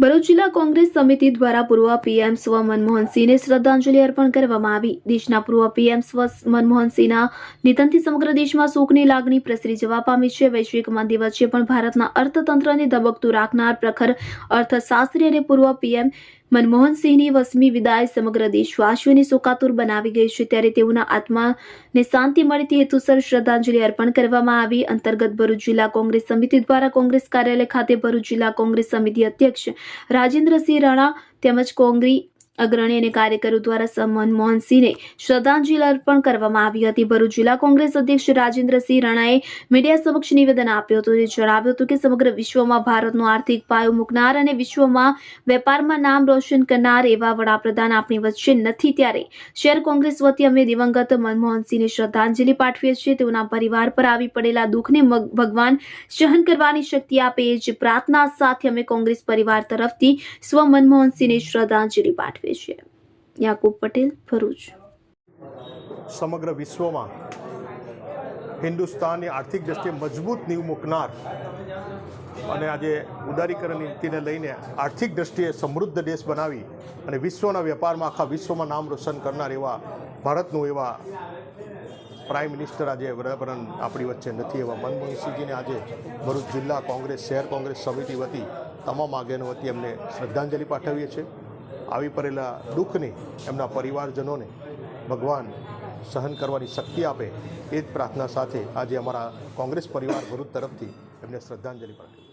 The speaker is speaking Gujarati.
ભરૂચ જિલ્લા કોંગ્રેસ સમિતિ દ્વારા પૂર્વ પીએમ સ્વ મનમોહનસિંહને શ્રદ્ધાંજલિ અર્પણ કરવામાં આવી. દેશના પૂર્વ પીએમ સ્વ મનમોહનસિંહના નિધનથી સમગ્ર દેશમાં શોકની લાગણી પ્રસરી જવા પામી છે. વૈશ્વિક મંદી વચ્ચે પણ ભારતના અર્થતંત્રને ધબકતું રાખનાર પ્રખર અર્થશાસ્ત્રી અને પૂર્વ પીએમ મનમોહનસિંહની વસમી વિદાય સમગ્ર દેશવાસીઓને શોકાતુર બનાવી ગઈ છે. ત્યારે તેઓના આત્માને શાંતિ મળે તે હેતુસર શ્રદ્ધાંજલિ અર્પણ કરવામાં આવી. અંતર્ગત ભરૂચ જિલ્લા કોંગ્રેસ સમિતિ દ્વારા કોંગ્રેસ કાર્યાલય ખાતે ભરૂચ જિલ્લા કોંગ્રેસ સમિતિ અધ્યક્ષ રાજેન્દ્રસિંહ રાણા તેમજ કોંગ્રી અગ્રણી અને કાર્યકરો દ્વારા સ મનમોહનસિંહને શ્રદ્ધાંજલિ અર્પણ કરવામાં આવી હતી. ભરૂચ જિલ્લા કોંગ્રેસ અધ્યક્ષ રાજેન્દ્રસિંહ રાણાએ મીડિયા સમક્ષ નિવેદન આપ્યું હતું અને જણાવ્યું હતું કે સમગ્ર વિશ્વમાં ભારતનો આર્થિક પાયો મૂકનાર અને વિશ્વમાં વેપારમાં નામ રોશન કરનાર એવા વડાપ્રધાન આપણી વચ્ચે નથી. ત્યારે શહેર કોંગ્રેસ વતી અમે દિવંગત મનમોહનસિંહને શ્રદ્ધાંજલિ પાઠવીએ છીએ. તેઓના પરિવાર પર આવી પડેલા દુઃખને ભગવાન સહન કરવાની શક્તિ આપે એ જ પ્રાર્થના સાથે અમે કોંગ્રેસ પરિવાર તરફથી સ્વ મનમોહનસિંહને શ્રદ્ધાંજલિ પાઠવીએ છે યાકુબ પટેલ, ભરૂચ. સમગ્ર વિશ્વમાં હિન્દુસ્તાનની આર્થિક દ્રષ્ટિએ મજબૂત નીવ મૂકનાર અને આજે ઉદારીકરણ નીતિને લઈને આર્થિક દ્રષ્ટિએ સમૃદ્ધ દેશ બનાવી અને વિશ્વના વેપારમાં આખા વિશ્વમાં નામ રોશન કરનાર એવા ભારતનું એવા પ્રાઇમ મિનિસ્ટર આજે વડાપ્રધાન આપણી વચ્ચે નથી. એવા મનમોહનસિંહજીને આજે ભરૂચ જિલ્લા કોંગ્રેસ, શહેર કોંગ્રેસ સમિતિ વતી તમામ આગેનો વતી એમને શ્રદ્ધાંજલિ પાઠવીએ છીએ. આવી પડેલા દુઃખને એમના પરિવારજનોને ભગવાન સહન કરવાની શક્તિ આપે એ જ પ્રાર્થના સાથે આજે અમારા કોંગ્રેસ પરિવાર ભરૂચ તરફથી એમને શ્રદ્ધાંજલિ પાઠવી.